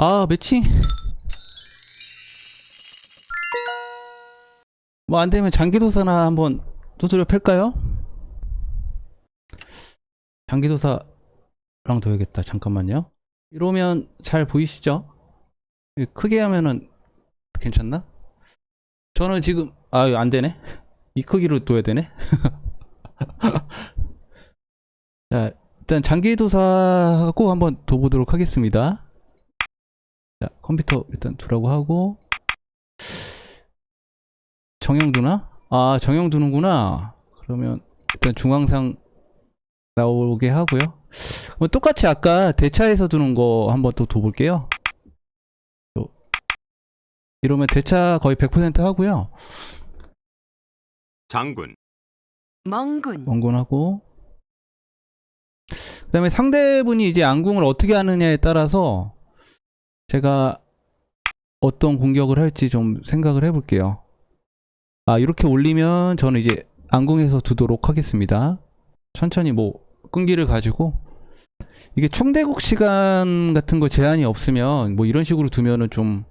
아, 매칭. 뭐 안 되면 장기도사나 한번 두드려 팰까요? 장기도사랑 둬야겠다. 잠깐만요. 이러면 잘 보이시죠? 이 크게 하면은 괜찮나? 저는 지금 아, 안 되네. 이 크기로 둬야 되네. 자, 일단 장기도사하고 한번 둬보도록 하겠습니다. 자, 컴퓨터 일단 두라고 하고 정형 두나? 아, 정형 두는구나. 그러면 일단 중앙상 나오게 하고요. 뭐 똑같이 아까 대차에서 두는 거 한번 또 둬볼게요. 또 이러면 대차 거의 100% 하고요. 장군, 멍군, 원군하고 그 다음에 상대분이 이제 안궁을 어떻게 하느냐에 따라서 제가 어떤 공격을 할지 좀 생각을 해볼게요. 아 이렇게 올리면 저는 이제 안궁에서 두도록 하겠습니다. 천천히 뭐 끈기를 가지고 이게 총대국 시간 같은 거 제한이 없으면 뭐 이런 식으로 두면은 좀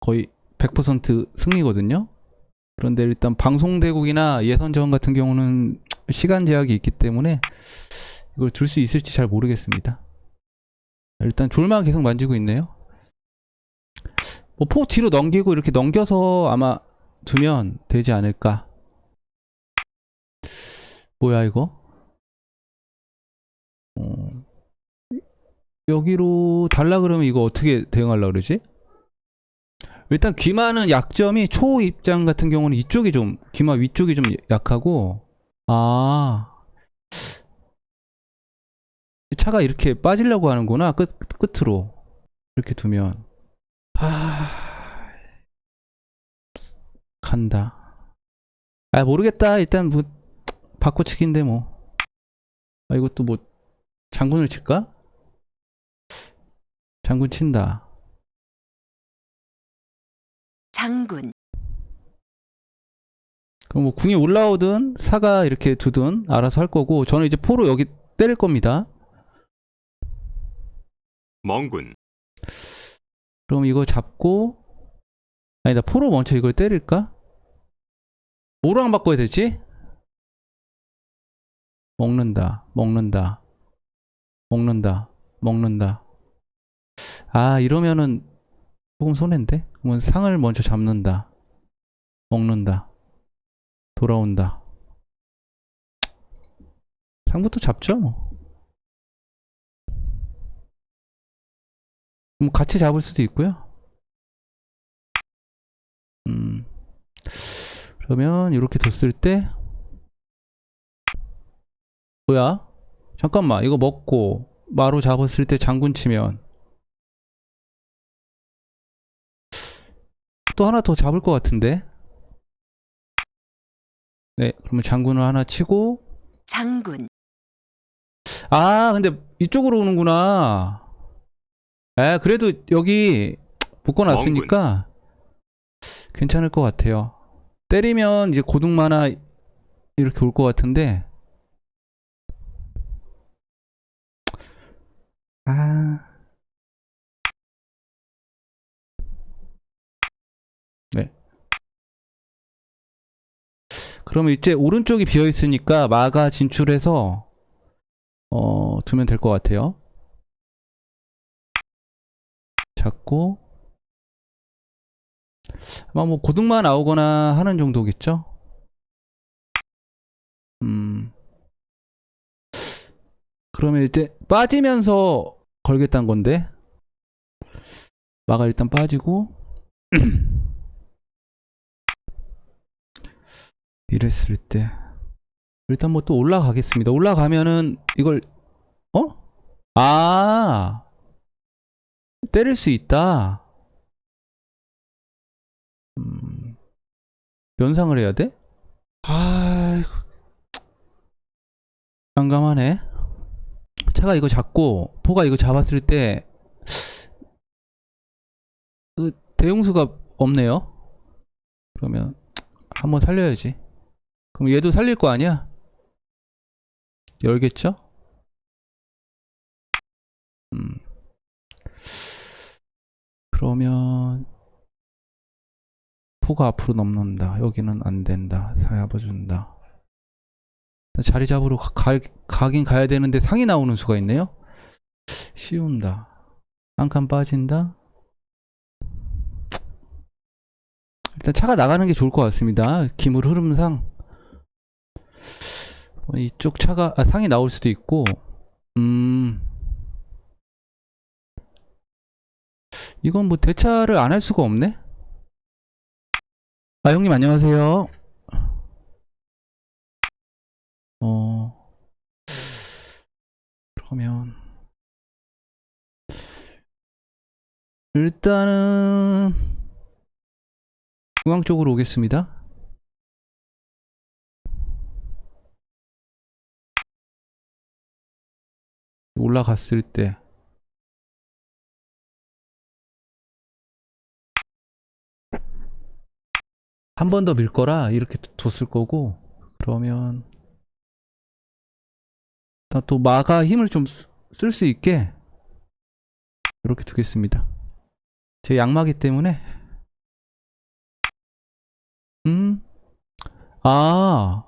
거의 100% 승리거든요. 그런데 일단 방송대국이나 예선전 같은 경우는 시간 제약이 있기 때문에 이걸 둘 수 있을지 잘 모르겠습니다. 일단 졸만 계속 만지고 있네요. 뭐포 뒤로 넘기고 이렇게 넘겨서 아마 두면 되지 않을까. 뭐야 이거? 어, 여기로 달라 그러면 이거 어떻게 대응하려 그러지? 일단 귀마는 약점이 초 입장 같은 경우는 이쪽이 좀 귀마 위쪽이 좀 약하고 아 차가 이렇게 빠지려고 하는구나 끝 끝으로. 이렇게 두면. 아 간다. 아 모르겠다. 일단 뭐 바꿔치기인데 뭐. 아, 이것도 뭐 장군을 칠까? 장군 친다. 장군, 그럼 뭐 궁이 올라오든 사가 이렇게 두든 알아서 할 거고 저는 이제 포로 여기 때릴 겁니다. 멍군, 그럼 이거 잡고 아니다 포로 먼저 이걸 때릴까? 뭐랑 바꿔야 되지? 먹는다 먹는다 먹는다 먹는다 아 이러면은 조금 손해인데? 그러면 상을 먼저 잡는다 먹는다 돌아온다 상부터 잡죠 뭐뭐 같이 잡을 수도 있고요. 음. 그러면 이렇게 뒀을 때 뭐야? 잠깐만 이거 먹고 마로 잡았을 때 장군 치면 또 하나 더 잡을 것 같은데 네 그러면 장군을 하나 치고 장군, 아 근데 이쪽으로 오는구나 아 그래도 여기 묶어놨으니까 괜찮을 것 같아요 때리면 이제 고등마나 이렇게 올 것 같은데 아 네. 그러면 이제 오른쪽이 비어 있으니까 마가 진출해서 어 두면 될 것 같아요. 잡고 아마 뭐 고등만 나오거나 하는 정도겠죠? 음. 그러면 이제 빠지면서 걸겠다는 건데 마가 일단 빠지고 이랬을 때 일단 뭐 또 올라가겠습니다. 올라가면은 이걸 어? 아 때릴 수 있다. 음, 면상을 해야 돼? 아, 난감하네. 차가 이거 잡고 포가 이거 잡았을 때 그 대용수가 없네요. 그러면 한번 살려야지. 그럼 얘도 살릴 거 아니야? 열겠죠? 음. 그러면 포가 앞으로 넘는다. 여기는 안 된다. 잡아준다. 자리 잡으러 가, 가긴 가야 되는데 상이 나오는 수가 있네요. 쉬운다. 한 칸 빠진다. 일단 차가 나가는 게 좋을 것 같습니다. 기물 흐름상 뭐 이쪽 차가 아, 상이 나올 수도 있고 음 이건 뭐 대차를 안 할 수가 없네. 아 형님 안녕하세요. 어 그러면 일단은 중앙 쪽으로 오겠습니다. 올라갔을 때 한 번 더 밀 거라 이렇게 뒀을 거고 그러면 또 마가 힘을 좀 쓸 수 있게 이렇게 두겠습니다. 제 양마기 때문에 음? 아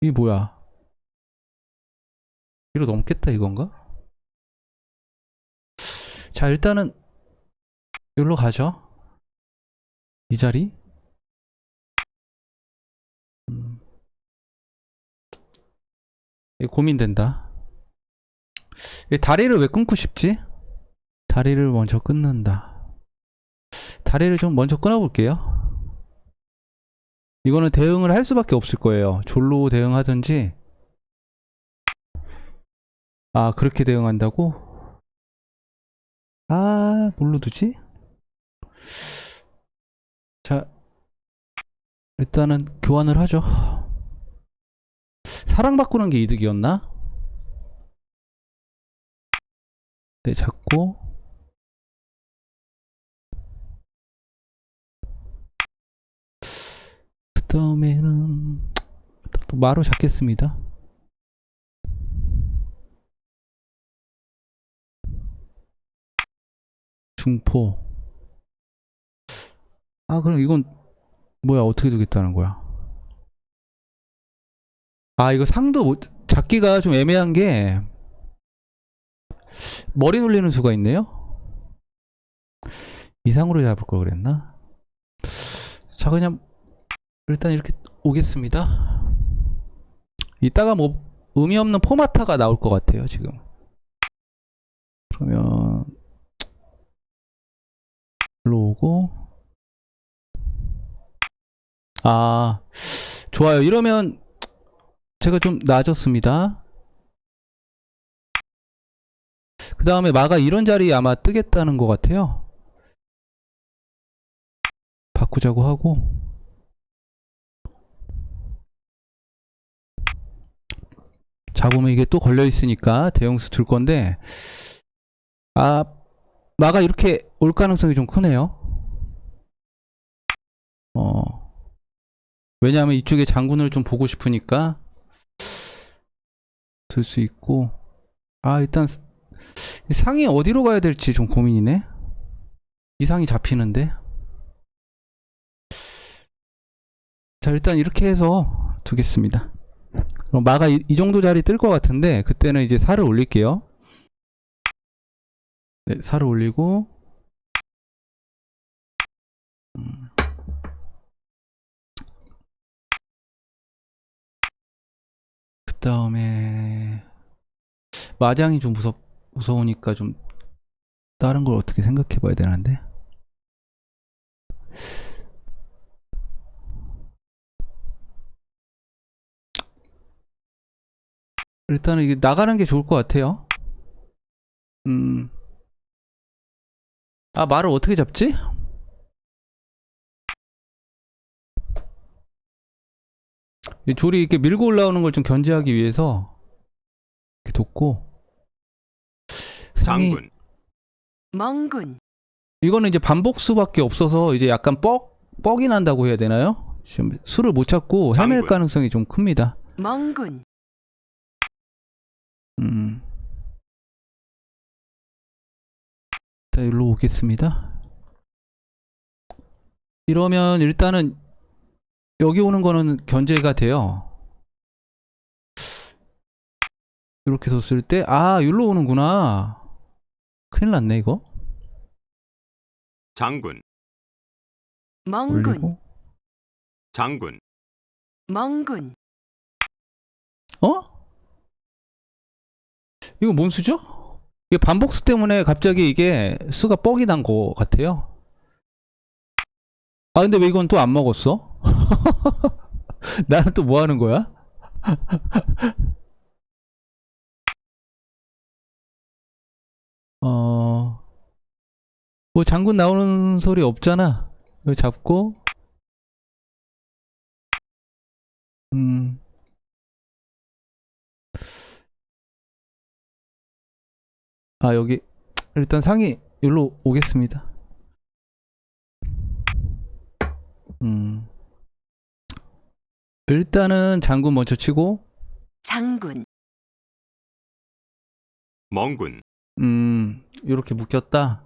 이게 뭐야 뒤로 넘겠다 이건가? 자 일단은 여기로 가죠 이 자리 고민된다 이 다리를 왜 끊고 싶지? 다리를 먼저 끊는다 다리를 좀 먼저 끊어볼게요 이거는 대응을 할 수밖에 없을 거예요 졸로 대응하든지 아 그렇게 대응한다고? 아 뭘로 두지? 자 일단은 교환을 하죠 사랑 바꾸는 게 이득이었나? 네 잡고. 그 다음에는 또 마로 잡겠습니다. 중포. 아 그럼 이건 뭐야? 어떻게 두겠다는 거야 아 이거 상도 못 잡기가 좀 애매한 게 머리 눌리는 수가 있네요? 이상으로 잡을 걸 그랬나? 자 그냥 일단 이렇게 오겠습니다. 이따가 뭐 의미 없는 포마타가 나올 것 같아요 지금. 그러면 일로 오고. 아 좋아요. 이러면 제가 좀 나아졌습니다 그 다음에 마가 이런 자리 아마 뜨겠다는 것 같아요 바꾸자고 하고 잡으면 이게 또 걸려 있으니까 대형수 둘 건데 아 마가 이렇게 올 가능성이 좀 크네요. 어. 왜냐하면 이쪽에 장군을 좀 보고 싶으니까 들 수 있고 아 일단 이 상이 어디로 가야 될지 좀 고민이네. 이 상이 잡히는데. 자 일단 이렇게 해서 두겠습니다. 그럼 마가 이, 이 정도 자리 뜰 것 같은데 그때는 이제 살을 올릴게요. 네, 살을 올리고 음. 그 다음에 마장이 좀 무섭 무서우니까 좀 다른 걸 어떻게 생각해 봐야 되는데 일단은 이게 나가는 게 좋을 것 같아요. 음. 아, 말을 어떻게 잡지? 이 조리 이렇게 밀고 올라오는 걸 좀 견제하기 위해서 이렇게 상이- 장군, 멍군 이거는 이제 반복 수밖에 없어서 이제 약간 뻑 뻑이 난다고 해야 되나요? 지금 수를 못 찾고 헤맬 장군. 가능성이 좀 큽니다. 멍군 음. 자, 일로 오겠습니다. 이러면 일단은 여기 오는 거는 견제가 돼요. 이렇게 뒀을 때, 아, 여기로 오는구나. 큰일 났네, 이거. 장군, 멍군, 올리고. 장군, 멍군, 어? 이거 뭔 수죠? 이게 반복수 때문에 갑자기 이게 수가 뻑이 난 거 같아요. 아, 근데 왜 이건 또 안 먹었어? 나는 또 뭐 하는 거야? 어, 뭐 장군 나오는 소리 없잖아. 이거 잡고, 음, 아, 여기, 일단 상이 여기로 오겠습니다. 음. 일단은 장군 먼저 치고, 장군, 멍군, 음, 이렇게 묶였다.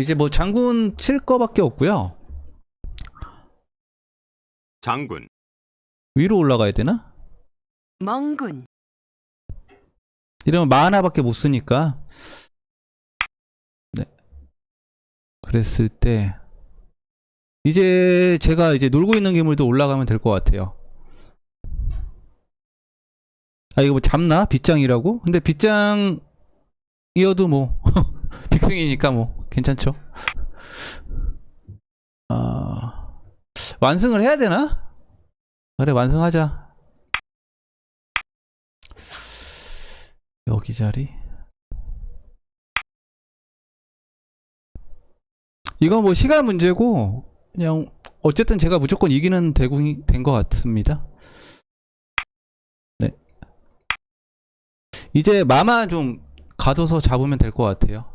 이제 뭐 장군 칠 거밖에 없고요. 장군, 위로 올라가야 되나? 멍군, 이러면 마 하나밖에 못 쓰니까. 네. 그랬을 때 이제 제가 이제 놀고 있는 괴물도 올라가면 될 것 같아요. 아 이거 뭐 잡나? 빗장이라고? 근데 빗장이어도 뭐 빅승이니까 뭐 괜찮죠. 아 완승을 해야 되나? 그래 완승하자. 여기 자리. 이건 뭐 시간 문제고 그냥 어쨌든 제가 무조건 이기는 대국이 된 것 같습니다. 네. 이제 마만 좀 가둬서 잡으면 될 것 같아요.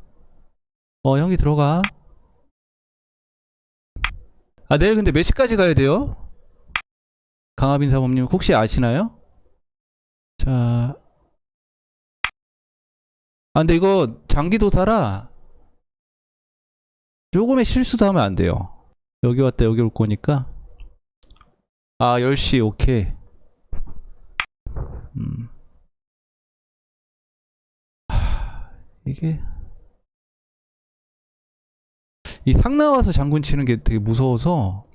어 형이 들어가. 아 내일 근데 몇 시까지 가야 돼요? 강하빈 사범님 혹시 아시나요? 자. 아 근데 이거 장기도사라 조금의 실수도 하면 안 돼요. 여기 왔다 여기 올 거니까. 아 10시 오케이. 음. 하, 이게 이 상 나와서 장군 치는 게 되게 무서워서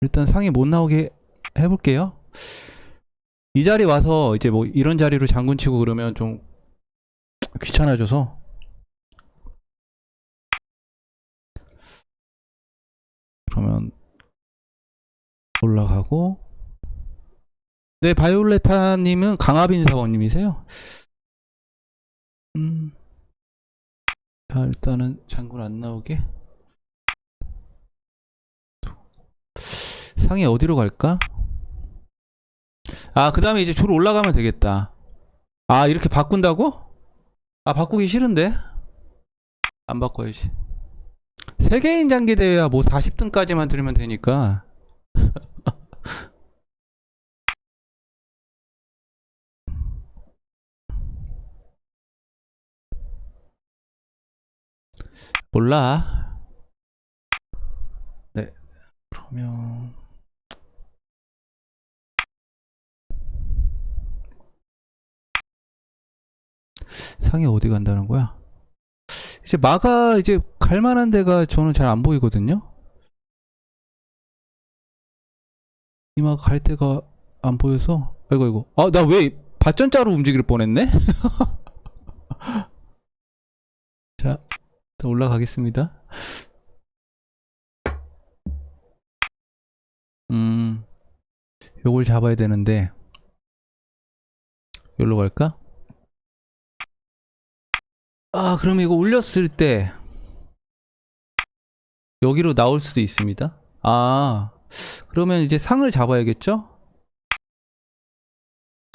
일단 상이 못 나오게 해볼게요. 이 자리 와서 이제 뭐 이런 자리로 장군 치고 그러면 좀 귀찮아져서 그러면 올라가고 네 바이올레타님은 강하빈 사원님이세요? 음. 자 일단은 장군 안 나오게 상이 어디로 갈까? 아 그 다음에 이제 줄 올라가면 되겠다 아 이렇게 바꾼다고? 아 바꾸기 싫은데 안 바꿔야지 세계인 장기 대회야 뭐 40등까지만 들으면 되니까 몰라 네 그러면 상이 어디 간다는 거야? 이제 마가 이제 갈 만한 데가 저는 잘 안 보이거든요. 이 마가 갈 데가 안 보여서 아이고 이거 아 나왜 발전자로 움직일 뻔했네. 자, 또 올라가겠습니다. 음, 요걸 잡아야 되는데 여기로 갈까? 아, 그럼 이거 올렸을 때 여기로 나올 수도 있습니다. 아, 그러면 이제 상을 잡아야겠죠?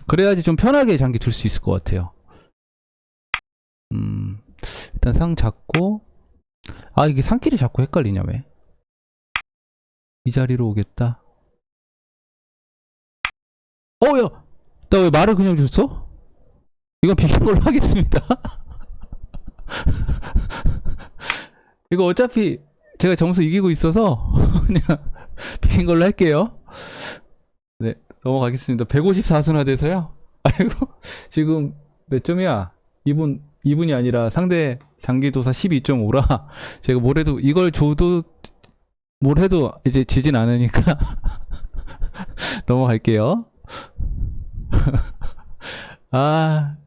그래야지 좀 편하게 장기 둘 수 있을 것 같아요. 음, 일단 상 잡고, 아, 이게 상끼리 자꾸 헷갈리냐, 왜? 이 자리로 오겠다. 어, 야! 나 왜 말을 그냥 줬어? 이건 비긴 걸로 하겠습니다. 이거 어차피 제가 점수 이기고 있어서 그냥 비긴 걸로 할게요. 네, 넘어가겠습니다. 154수나 돼서요. 아이고, 지금 몇 점이야? 2분, 2분이 아니라 상대 장기도사 12.5라 제가 뭘 해도 이걸 줘도 뭘 해도 이제 지진 않으니까 넘어갈게요. 아,